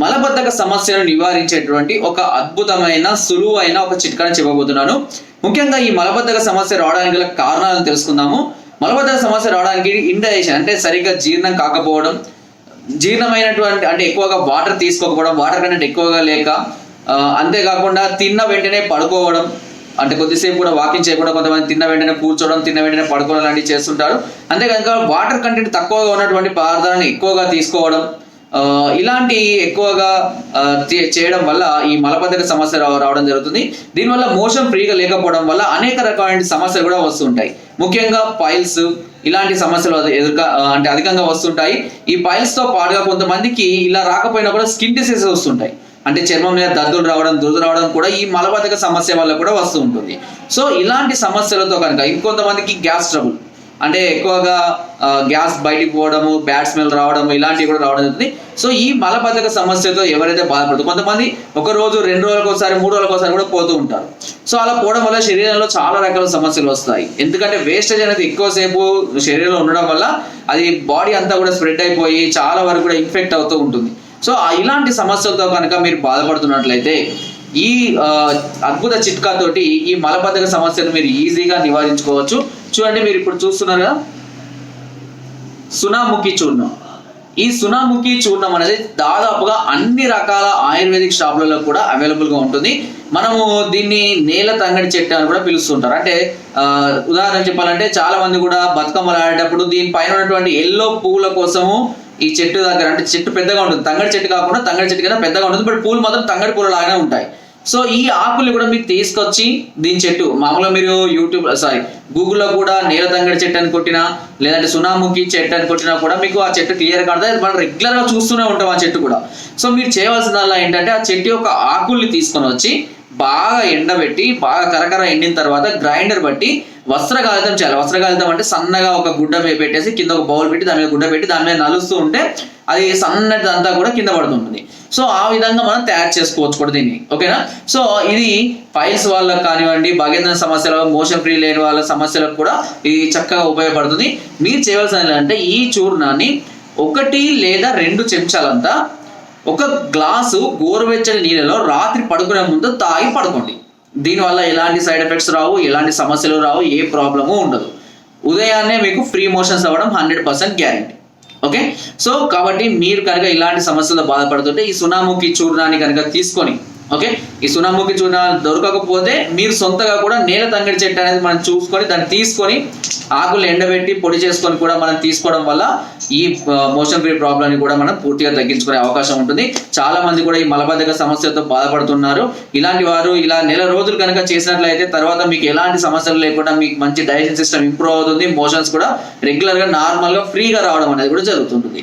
మలబద్ధక సమస్యను నివారించేటువంటి ఒక అద్భుతమైన సులువైన ఒక చిట్కాని చెప్పబోతున్నాను. ముఖ్యంగా ఈ మలబద్ధక సమస్య రావడానికి గల కారణాలను తెలుసుకుందాము. మలబద్ధక సమస్య రావడానికి ఇండైజెషన్ అంటే సరిగ్గా జీర్ణం కాకపోవడం జీర్ణమైనటువంటి అంటే ఎక్కువగా వాటర్ తీసుకోకపోవడం వాటర్ కంటే ఎక్కువగా లేక అంతేకాకుండా తిన్న వెంటనే పడుకోవడం అంటే కొద్దిసేపు కూడా వాకింగ్ చేయకుండా కొంతమంది తిన్న వెంటనే కూర్చోవడం తిన్న వెంటనే పడుకోవడం లాంటివి చేస్తుంటారు. అంతేకాక వాటర్ కంటెంట్ తక్కువగా ఉన్నటువంటి పదార్థాలను ఎక్కువగా తీసుకోవడం ఇలాంటి ఎక్కువగా చేయడం వల్ల ఈ మలబద్ధక సమస్య రావడం జరుగుతుంది. దీనివల్ల మోషన్ ఫ్రీగా లేకపోవడం వల్ల అనేక రకమైన సమస్యలు కూడా వస్తుంటాయి. ముఖ్యంగా పైల్స్ ఇలాంటి సమస్యలు ఎదురుగా అంటే అధికంగా వస్తుంటాయి. ఈ పైల్స్తో పాటుగా కొంతమందికి ఇలా రాకపోయినా కూడా స్కిన్ డిసీజెస్ వస్తుంటాయి. అంటే చర్మం మీద దద్దులు రావడం దురద రావడం కూడా ఈ మలబద్ధక సమస్య వల్ల కూడా వస్తూ ఉంటుంది. సో ఇలాంటి సమస్యలతో కనుక ఇంకొంతమందికి గ్యాస్ ట్రబుల్ అంటే ఎక్కువగా గ్యాస్ బయటికి పోవడము బ్యాడ్ స్మెల్ రావడం ఇలాంటివి కూడా రావడం జరుగుతుంది. సో ఈ మలబద్ధక సమస్యతో ఎవరైతే బాధపడుతుంది కొంతమంది ఒక రోజు రెండు రోజులకు ఒకసారి మూడు రోజులకు ఒకసారి కూడా పోతూ ఉంటారు. సో అలా పోవడం వల్ల శరీరంలో చాలా రకాల సమస్యలు వస్తాయి. ఎందుకంటే వేస్టేజ్ అనేది ఎక్కువసేపు శరీరంలో ఉండడం వల్ల అది బాడీ అంతా కూడా స్ప్రెడ్ అయిపోయి చాలా వరకు కూడా ఇన్ఫెక్ట్ అవుతూ ఉంటుంది. సో ఆ ఇలాంటి సమస్యలతో కనుక మీరు బాధపడుతున్నట్లయితే ఈ అద్భుత చిట్కా తోటి ఈ మలబద్ధక సమస్యను మీరు ఈజీగా నివారించుకోవచ్చు. చూడండి మీరు ఇప్పుడు చూస్తున్నారు కదా? సునాముఖి చూర్ణం. ఈ సునాముఖి చూర్ణం అనేది దాదాపుగా అన్ని రకాల ఆయుర్వేదిక్ షాపులలో కూడా అవైలబుల్గా ఉంటుంది. మనము దీన్ని నేల తంగడి చెట్టు అని కూడా పిలుస్తుంటారు. అంటే ఉదాహరణ చెప్పాలంటే చాలా మంది కూడా బతుకమ్మలు ఆడేటప్పుడు దీనిపైన ఉన్నటువంటి ఎల్లో పువ్వుల కోసము ఈ చెట్టు దగ్గర అంటే చెట్టు పెద్దగా ఉంటుంది. తంగడి చెట్టు కాకుండా తంగడి చెట్టు కన్నా పెద్దగా ఉంటుంది. బట్ పూలు మాత్రం తంగడి పూల లాగానే ఉంటాయి. సో ఈ ఆకుల్ని కూడా మీరు తీసుకొచ్చి దీని చెట్టు మామూలుగా మీరు యూట్యూబ్ సారీ గూగుల్లో కూడా నేల తంగడి చెట్టు అని కొట్టినా లేదంటే సునాముఖి చెట్టు అని కొట్టినా కూడా మీకు ఆ చెట్టు క్లియర్ కడుతుంది మనం రెగ్యులర్గా చూస్తూనే ఉంటాం ఆ చెట్టు కూడా. సో మీరు చేయవలసిన ఏంటంటే ఆ చెట్టు యొక్క ఆకుల్ని తీసుకొని వచ్చి బాగా ఎండబెట్టి బాగా కరకర ఎండిన తర్వాత గ్రైండర్ బట్టి వస్త్రకాగితం చేయాలి. వస్త్రకాగితం అంటే సన్నగా ఒక గుడ్డ మీద పెట్టేసి కింద ఒక బౌల్ పెట్టి దాని మీద గుడ్డ పెట్టి దాని మీద నలుస్తూ ఉంటే అది సన్నటి అంతా కూడా కింద పడుతుంటుంది. సో ఆ విధంగా మనం తయారు చేసుకోవచ్చు కూడా దీన్ని. ఓకేనా? సో ఇది ఫైల్స్ వాళ్ళకి కానివ్వండి భగేంద్ర సమస్యలు మోషన్ ఫ్రీ లేని వాళ్ళ సమస్యలకు కూడా ఇది చక్కగా ఉపయోగపడుతుంది. మీరు చేయవలసిన అంటే ఈ చూర్ణాన్ని ఒకటి లేదా రెండు చెంచాలంతా ఒక గ్లాసు గోరువెచ్చని నీళ్ళలో రాత్రి పడుకునే ముందు తాగి పడుకోండి. దీనివల్ల ఎలాంటి సైడ్ ఎఫెక్ట్స్ రావు ఎలాంటి సమస్యలు రావు ఏ ప్రాబ్లము ఉండదు. ఉదయాన్నే మీకు ఫ్రీ మోషన్స్ అవ్వడం hundred percent guarantee. Okay? So కాబట్టి మీరు కనుక ఇలాంటి సమస్యలతో బాధపడుతుంటే ఈ సునాముఖి చూర్ణాన్ని కనుక తీసుకొని ఓకే? ఈ సునాముఖి చూర్ణాలు దొరకకపోతే మీరు సొంతగా కూడా నేల తంగడి చెట్టు అనేది మనం చూసుకొని దాన్ని తీసుకొని ఆకులు ఎండబెట్టి పొడి చేసుకొని కూడా మనం తీసుకోవడం వల్ల ఈ మోషన్ ఫ్రీ ప్రాబ్లమ్ని కూడా మనం పూర్తిగా తగ్గించుకునే అవకాశం ఉంటుంది. చాలా మంది కూడా ఈ మలబద్ధక సమస్యతో బాధపడుతున్నారు. ఇలాంటి వారు ఇలా నెల రోజులు కనుక చేసినట్లయితే తర్వాత మీకు ఎలాంటి సమస్యలు లేకుండా మీకు మంచి డైజెషన్ సిస్టమ్ ఇంప్రూవ్ అవుతుంది. మోషన్స్ కూడా రెగ్యులర్గా నార్మల్గా ఫ్రీగా రావడం అనేది కూడా జరుగుతుంటుంది.